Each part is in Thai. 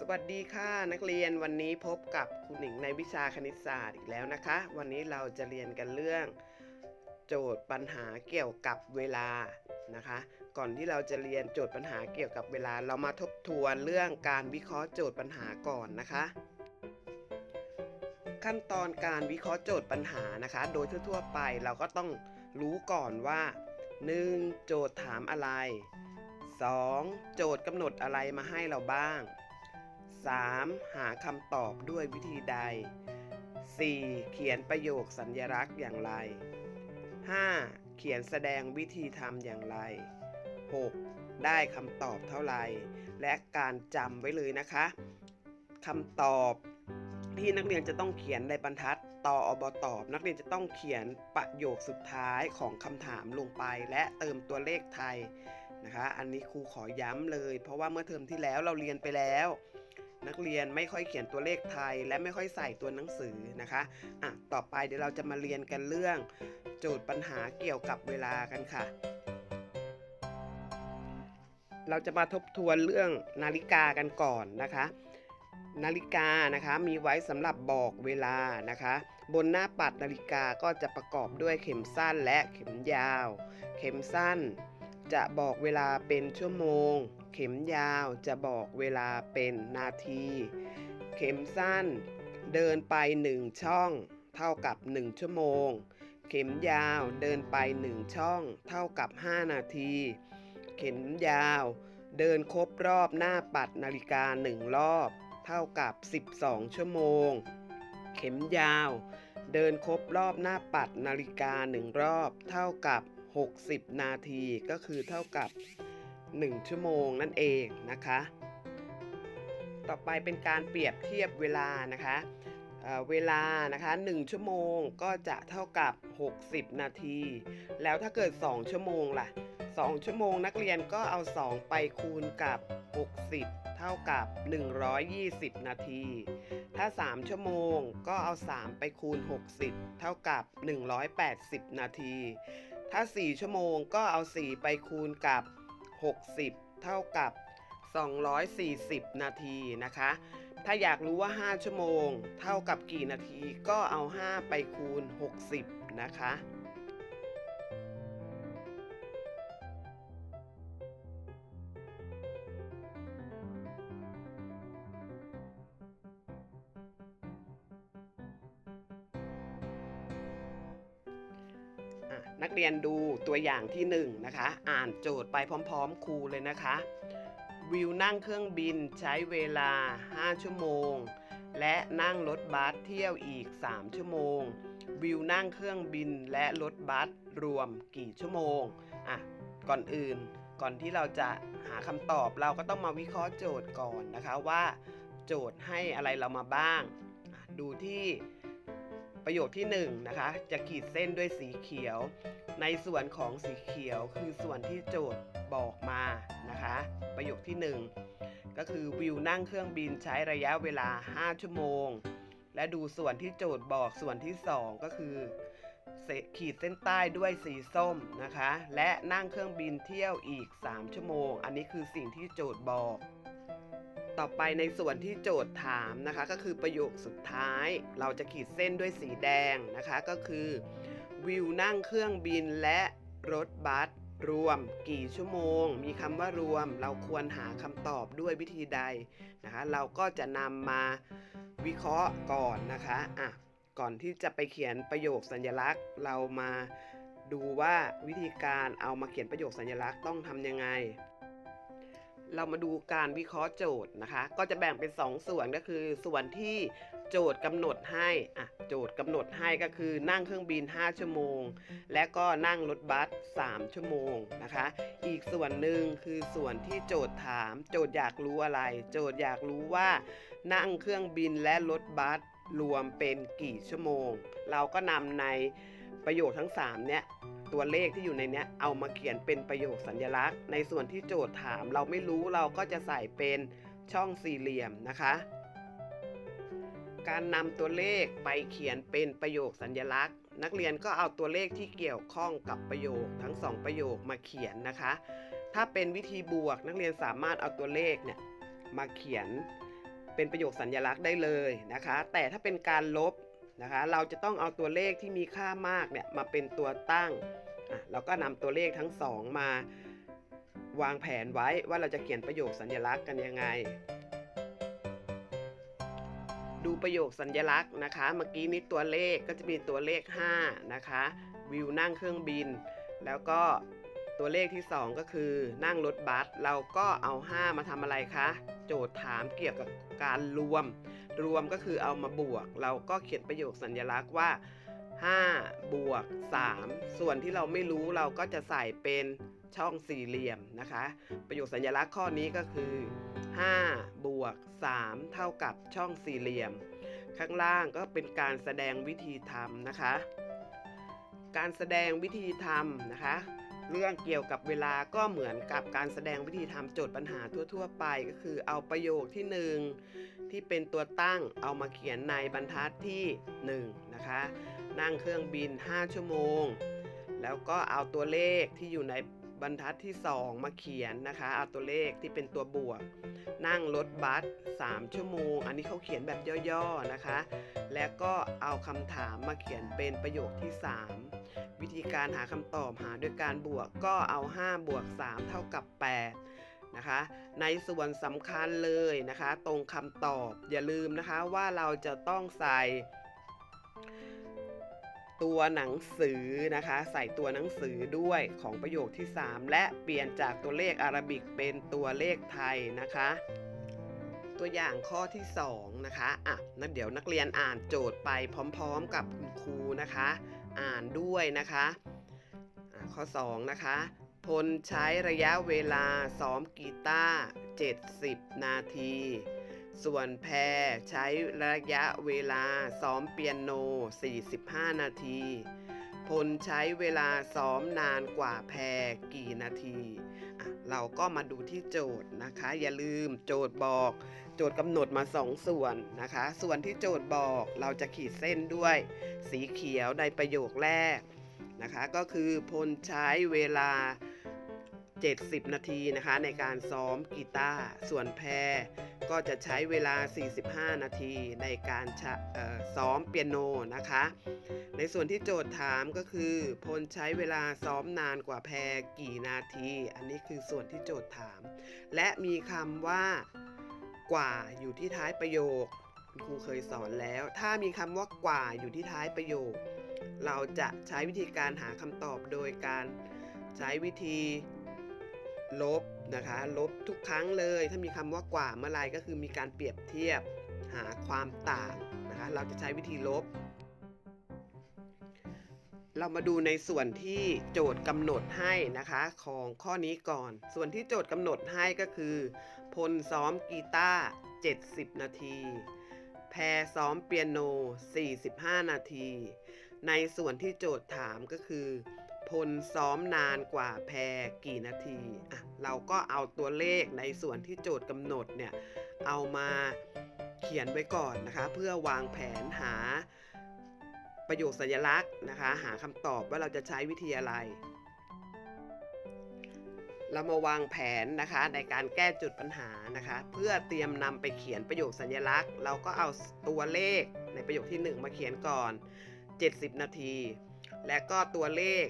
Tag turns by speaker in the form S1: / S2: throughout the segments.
S1: สวัสดีค่ะนักเรียนวันนี้พบกับครูหนิงในวิชาคณิตศาสตร์อีกแล้วนะคะ วันนี้เราจะเรียนกันเรื่อง โจทย์ปัญหาเกี่ยวกับเวลานะคะ ก่อนที่เราจะเรียนโจทย์ปัญหาเกี่ยวกับเวลา เรามาทบทวนเรื่องการวิเคราะห์โจทย์ปัญหาก่อนนะคะ ขั้นตอนการวิเคราะห์โจทย์ปัญหานะคะ โดยทั่วๆไปเราก็ต้องรู้ก่อนว่า 1. โจทย์ถามอะไร 2. โจทย์กำหนดอะไรมาให้เราบ้าง 3. หาคำตอบด้วยวิธีใด 4. เขียนประโยคสัญญลักษณ์อย่างไร 5. เขียนแสดงวิธีทำอย่างไร 6. ได้คำตอบเท่าไหร่ และการจำไว้เลยนะคะคำตอบที่นักเรียนจะต้องเขียนในบรรทัดต่ออบตอบ นักเรียนจะต้องเขียนประโยคสุดท้ายของคำถามลงไป และเติมตัวเลขไทยนะคะ อันนี้ครูขอย้ำเลย เพราะว่าเมื่อเทอมที่แล้วเราเรียนไปแล้ว นักเรียนไม่ค่อยเขียนตัวเลขไทย และไม่ค่อยใส่ตัวหนังสือนะคะอะต่อไปเดี๋ยวเราจะมาเรียนกันเรื่อง โจทย์ปัญหาเกี่ยวกับเวลากันค่ะ เราจะมาทบทวนเรื่องนาฬิกากันก่อนนะคะ นาฬิกานะคะมีไว้สำหรับบอกเวลานะคะ บนหน้าปัดนาฬิกาก็จะประกอบด้วยเข็มสั้นและเข็มยาว เข็มสั้นจะบอกเวลาเป็นชั่วโมง เข็มยาวจะบอกเวลาเป็นนาที เข็มสั้น เดินไป 1 ช่อง เท่ากับ 1 ชั่วโมง เข็มยาวเดินไป 1 ช่อง เท่ากับ 5 นาที เข็มยาว เดินครบรอบหน้าปัดนาฬิกา 1 รอบ เท่ากับ 12 ชั่วโมง เข็มยาว เดินครบรอบหน้าปัดนาฬิกา 1 รอบ เท่ากับ 60 นาทีก็คือเท่ากับ 1 ชั่วโมงนั่นเองนะคะ ต่อไปเป็นการเปรียบเทียบเวลานะคะเวลานะคะ 1 ชั่วโมงก็จะเท่ากับ 60 นาที แล้วถ้าเกิด 2 ชั่วโมงล่ะ 2 ชั่วโมงนักเรียนก็เอา 2 ไปคูณกับ 60 เท่ากับ 120 นาที ถ้า 3 ชั่วโมงก็เอา 3 ไปคูณ 60 เท่ากับ 180 นาที ถ้า 4 ชั่วโมงก็เอา 4 ไปคูณกับ 60 เท่ากับ 240 นาทีนะคะ ถ้าอยากรู้ว่า 5 ชั่วโมง เท่ากับกี่นาทีก็เอา 5 ไปคูณ 60 นะคะ นักเรียนดูตัวอย่างที่1นงนะคะ อ่านโจทย์ไปพร้อมๆ ครูเลยนะคะ วิวนั่งเครื่องบินใช้เวลา 5 ชั่วโมง และนั่งรถบัสเที่ยวอีก 3 ชั่วโมง วิวนั่งเครื่องบินและรถบัสรวมกี่ชั่วโมงอะก่อนอื่น ก่อนที่เราจะหาคำตอบเราก็ต้องมาวิเคราะห์โจทย์ก่อนนะคะว่า โจทย์ให้อะไรเรามาบ้าง ดูที่ ประโยคที่1นงนะคะจะขีดเส้นด้วยสีเขียว ในส่วนของสีเขียวคือส่วนที่โจทย์บอกมานะคะ ประโยคที่ 1 ก็คือวิวนั่งเครื่องบินใช้ระยะเวลา 5 ชั่วโมง และดูส่วนที่โจทย์บอกส่วนที่ 2 ก็คือขีดเส้นใต้ด้วยสีส้มนะคะ และนั่งเครื่องบินเที่ยวอีก 3 ชั่วโมง อันนี้คือสิ่งที่โจทย์บอก ต่อไปในส่วนที่โจทย์ถามนะคะ ก็คือประโยคสุดท้าย เราจะขีดเส้นด้วยสีแดงนะคะก็คือ วิวนั่งเครื่องบินและรถบัสรวมกี่ชั่วโมง มีคำว่ารวม เราควรหาคำตอบด้วยวิธีใดนะคะ เราก็จะนำมาวิเคราะห์ก่อนนะคะอะก่อนที่จะไปเขียนประโยคสัญลักษณ์ เรามาดูว่าวิธีการเอามาเขียนประโยคสัญลักษณ์ต้องทำยังไง เรามาดูการวิเคราะห์โจทย์นะคะ ก็จะแบ่งเป็น 2 ส่วนก็คือ ส่วนที่โจทย์กำหนดให้อะโจทย์กำหนดให้ก็คือนั่งเครื่องบิน 5 ชั่วโมง และก็นั่งรถบัส 3 ชั่วโมงนะคะ อีกส่วนหนึ่งคือส่วนที่โจทย์ถาม โจทย์อยากรู้อะไร โจทย์อยากรู้ว่า นั่งเครื่องบินและรถบัสรวมเป็นกี่ชั่วโมง เราก็นำใน ประโยคทั้ง 3 เนี่ย ตัวเลขที่อยู่ในเนี้ยเอามาเขียนเป็นประโยคสัญลักษณ์ ในส่วนที่โจทย์ถามเราไม่รู้เราก็จะใส่เป็นช่องสี่เหลี่ยมนะคะ การนำตัวเลขไปเขียนเป็นประโยคสัญลักษณ์ นักเรียนก็เอาตัวเลขที่เกี่ยวข้องกับประโยคทั้งสองประโยคมาเขียนนะคะ ถ้าเป็นวิธีบวกนักเรียนสามารถเอาตัวเลขเนี่ยมาเขียนเป็นประโยคสัญญลักษณ์ได้เลยนะคะ แต่ถ้าเป็นการลบ นะคะ เราจะต้องเอาตัวเลขที่มีค่ามากเนี่ยมาเป็นตัวตั้งอะเราก็นำตัวเลขทั้งสองมาวางแผนไว้ว่าเราจะเขียนประโยคสัญญลักษณ์กันยังไง ดูประโยคสัญญลักษณ์นะคะ เมื่อกี้นี้ตัวเลขก็จะมีตัวเลข 5 นะคะ วิวนั่งเครื่องบิน แล้วก็ตัวเลขที่ 2 ก็คือนั่งรถบัส เราก็เอา 5 มาทำอะไรคะ โจทย์ถามเกี่ยวกับการรวม รวมก็คือเอามาบวก เราก็เขียนประโยคสัญญลักษณ์ว่า 5 บวก 3 ส่วนที่เราไม่รู้เราก็จะใส่เป็นช่องสี่เหลี่ยมนะคะ ประโยคสัญลักษณ์ข้อนี้ก็คือ 5 บวก 3 เท่ากับช่องสี่เหลี่ยม ข้างล่างก็เป็นการแสดงวิธีทำนะคะ การแสดงวิธีทำนะคะ เรื่องเกี่ยวกับเวลาก็เหมือนกับการแสดงวิธีทำโจทย์ปัญหาทั่ว ๆ ไปก็คือเอาประโยคที่หนึ่งที่เป็นตัวตั้งเอามาเขียนในบรรทัดที่ 1 นะคะ นั่งเครื่องบิน 5 ชั่วโมง แล้วก็เอาตัวเลขที่อยู่ในบรรทัดที่ 2 มาเขียนนะคะ เอาตัวเลขที่เป็นตัวบวก นั่งรถบัส3 ชั่วโมง อันนี้เขาเขียนแบบย่อๆนะคะ แล้วก็เอาคำถามมาเขียนเป็นประโยคที่ 3 วิธีการหาคำตอบหาด้วยการบวกก็เอา 5 บวก 3 เท่ากับ 8 นะคะ ในส่วนสำคัญเลยนะคะ ตรงคำตอบอย่าลืมนะคะว่าเราจะต้องใส่ ตัวหนังสือนะคะ ใส่ตัวหนังสือด้วยของประโยคที่ 3 และเปลี่ยนจากตัวเลขอารบิกเป็นตัวเลขไทยนะคะ ตัวอย่างข้อที่2นะคะอะนักเดี๋ยวนักเรียนอ่านโจทย์ไปพร้อมๆ กับคุณครูนะคะ อ่านด้วยนะคะะข้อ 2 นะคะ พลใช้ระยะเวลาซ้อมกีตาร์70 นาที ส่วนแพรใช้ระยะเวลาซ้อมเปียโน 45 นาที พลใช้เวลาซ้อมนานกว่าแพรกี่นาทีเราก็มาดูที่โจทย์นะคะ อย่าลืมโจทย์บอก โจทย์กำหนดมา2ส่วนนะคะ ส่วนที่โจทย์บอกเราจะขีดเส้นด้วย สีเขียวในประโยคแรกนะคะ ก็คือพลใช้เวลา 70 นาทีนะคะในการซ้อมกีตาร์ส่วนแพรก็จะใช้เวลา 45 นาทีในการซ้อมเปียโนนะคะ ในส่วนที่โจทย์ถามก็คือพลใช้เวลาซ้อมนานกว่าแพรกี่นาที อันนี้คือส่วนที่โจทย์ถาม และมีคำว่ากว่าอยู่ที่ท้ายประโยคครูเคยสอนแล้ว ถ้ามีคำว่ากว่าอยู่ที่ท้ายประโยค เราจะใช้วิธีการหาคำตอบโดยการใช้วิธี ลบนะคะ ลบทุกครั้งเลย ถ้ามีคำว่ากว่าเมื่อไรก็คือมีการเปรียบเทียบหาความต่างนะคะ เราจะใช้วิธีลบ เรามาดูในส่วนที่โจทย์กำหนดให้นะคะของข้อนี้ก่อน ส่วนที่โจทย์กำหนดให้ก็คือ พลซ้อมกีตาร์70 นาที แพรซ้อมเปียโน 45 นาที ในส่วนที่โจทย์ถามก็คือ พลซ้อมนานกว่าแพรกี่นาทีอะเราก็เอาตัวเลขในส่วนที่โจทย์กำหนดเนี่ยเอามาเขียนไว้ก่อนนะคะ เพื่อวางแผนหาประโยคสัญลักษณ์นะคะ หาคำตอบว่าเราจะใช้วิธีอะไร เรามาวางแผนนะคะในการแก้จุดปัญหานะคะ เพื่อเตรียมนำไปเขียนประโยคสัญลักษณ์ เราก็เอาตัวเลขในประโยคที่ 1 มาเขียนก่อน 70 นาที และก็ตัวเลข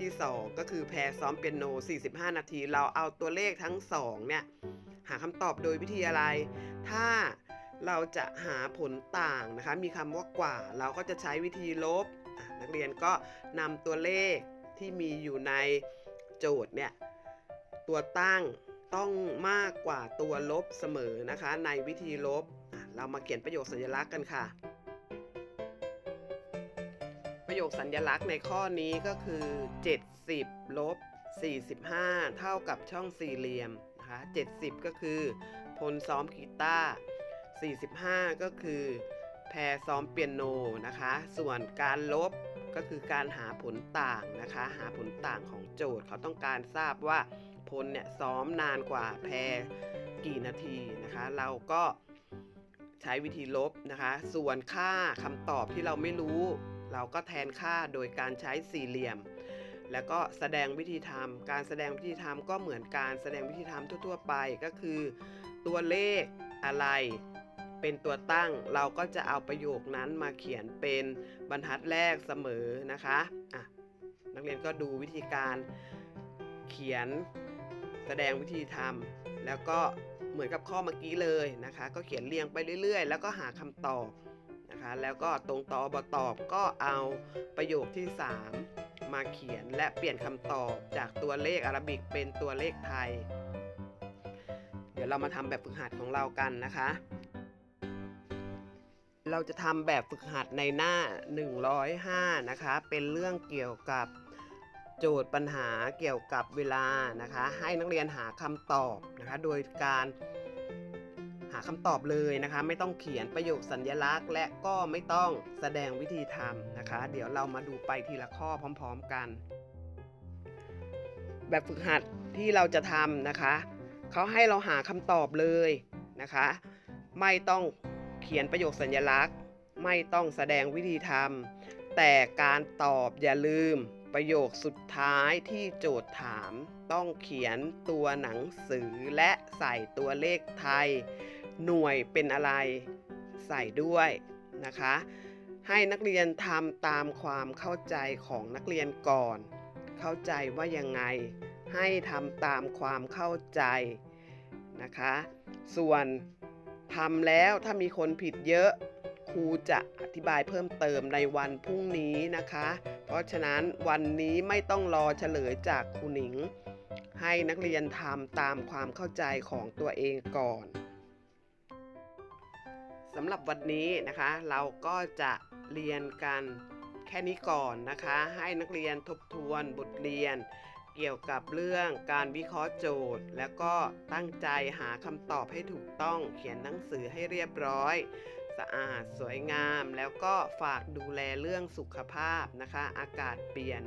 S1: ที่ 2 ก็คือแพรซ้อมเปียโน 45 นาที เราเอาตัวเลขทั้ง 2 เนี่ย หาคำตอบโดยวิธีอะไร ถ้าเราจะหาผลต่างนะคะ มีคำว่ากว่า เราก็จะใช้วิธีลบ นักเรียนก็นำตัวเลขที่มีอยู่ในโจทย์เนี่ย ตัวตั้งต้องมากกว่าตัวลบเสมอนะคะ ในวิธีลบ เรามาเขียนประโยคสัญลักษณ์กันค่ะ ประโยคสัญลักษณ์ในข้อนี้ก็คือ 70 ลบ 45 เท่ากับช่องสี่เหลี่ยมนะคะ70 ก็คือพลซ้อมกีตาร์45 ก็คือแพรซ้อมเปียโนนะคะ ส่วนการลบก็คือการหาผลต่างนะคะ หาผลต่างของโจทย์เขาต้องการทราบว่าพลเนี่ยซ้อมนานกว่าแพรกี่นาทีนะคะ เราก็ใช้วิธีลบนะคะ ส่วนค่าคำตอบที่เราไม่รู้ เราก็แทนค่าโดยการใช้สี่เหลี่ยม แล้วก็แสดงวิธีทำการแสดงวิธีทำก็เหมือนการแสดงวิธีทำทั่ว ๆ ไปก็คือ ตัวเลขอะไรเป็นตัวตั้งเราก็จะเอาประโยคนั้นมาเขียนเป็นบรรทัดแรกเสมอนะคะอะนักเรียนก็ดูวิธีการเขียนแสดงวิธีทำแล้วก็เหมือนกับข้อเมื่อกี้เลยนะคะ ก็เขียนเรียงไปเรื่อย ๆ แล้วก็หาคำตอบ นะคะ แล้วก็ตรงตอบตอบก็เอาประโยคที่ 3 มาเขียนและเปลี่ยนคำตอบจากตัวเลขอารบิกเป็นตัวเลขไทย เดี๋ยวเรามาทำแบบฝึกหัดของเรากันนะคะ เราจะทำแบบฝึกหัดในหน้า 105 นะคะ เป็นเรื่องเกี่ยวกับโจทย์ปัญหาเกี่ยวกับเวลานะคะ ให้นักเรียนหาคำตอบนะคะ โดยการ หาคำตอบเลยนะคะ ไม่ต้องเขียนประโยคสัญญลักษณ์ และก็ไม่ต้องแสดงวิธีทำนะคะ เดี๋ยวเรามาดูไปทีละข้อพร้อม ๆกัน แบบฝึกหัดที่เราจะทำนะคะเขาให้เราหาคำตอบเลยนะคะ ไม่ต้องเขียนประโยคสัญลักษณ์ ไม่ต้องแสดงวิธีทำแต่การตอบอย่าลืมประโยคสุดท้ายที่โจทย์ถาม ต้องเขียนตัวหนังสือและใส่ตัวเลขไทย หน่วยเป็นอะไรใส่ด้วยนะคะ ให้นักเรียนทำตามความเข้าใจของนักเรียนก่อน เข้าใจว่ายังไง ให้ทำตามความเข้าใจนะคะ ส่วนทำแล้วถ้ามีคนผิดเยอะครูจะอธิบายเพิ่มเติมในวันพรุ่งนี้นะคะ เพราะฉะนั้นวันนี้ไม่ต้องรอเฉลยจากครูหนิง ให้นักเรียนทำตามความเข้าใจของตัวเองก่อน สำหรับวันนี้นะคะ เราก็จะเรียนกันแค่นี้ก่อนนะคะ ให้นักเรียนทบทวนบทเรียน เกี่ยวกับเรื่องการวิเคราะห์โจทย์ แล้วก็ตั้งใจหาคำตอบให้ถูกต้องเขียนหนังสือให้เรียบร้อย สะอาดสวยงาม แล้วก็ฝากดูแลเรื่องสุขภาพนะคะ อากาศเปลี่ยน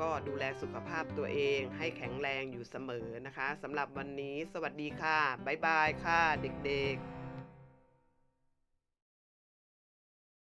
S1: ก็ดูแลสุขภาพตัวเอง ให้แข็งแรงอยู่เสมอนะคะสำหรับวันนี้ สวัสดีค่ะบ๊ายบายค่ะ เด็กๆ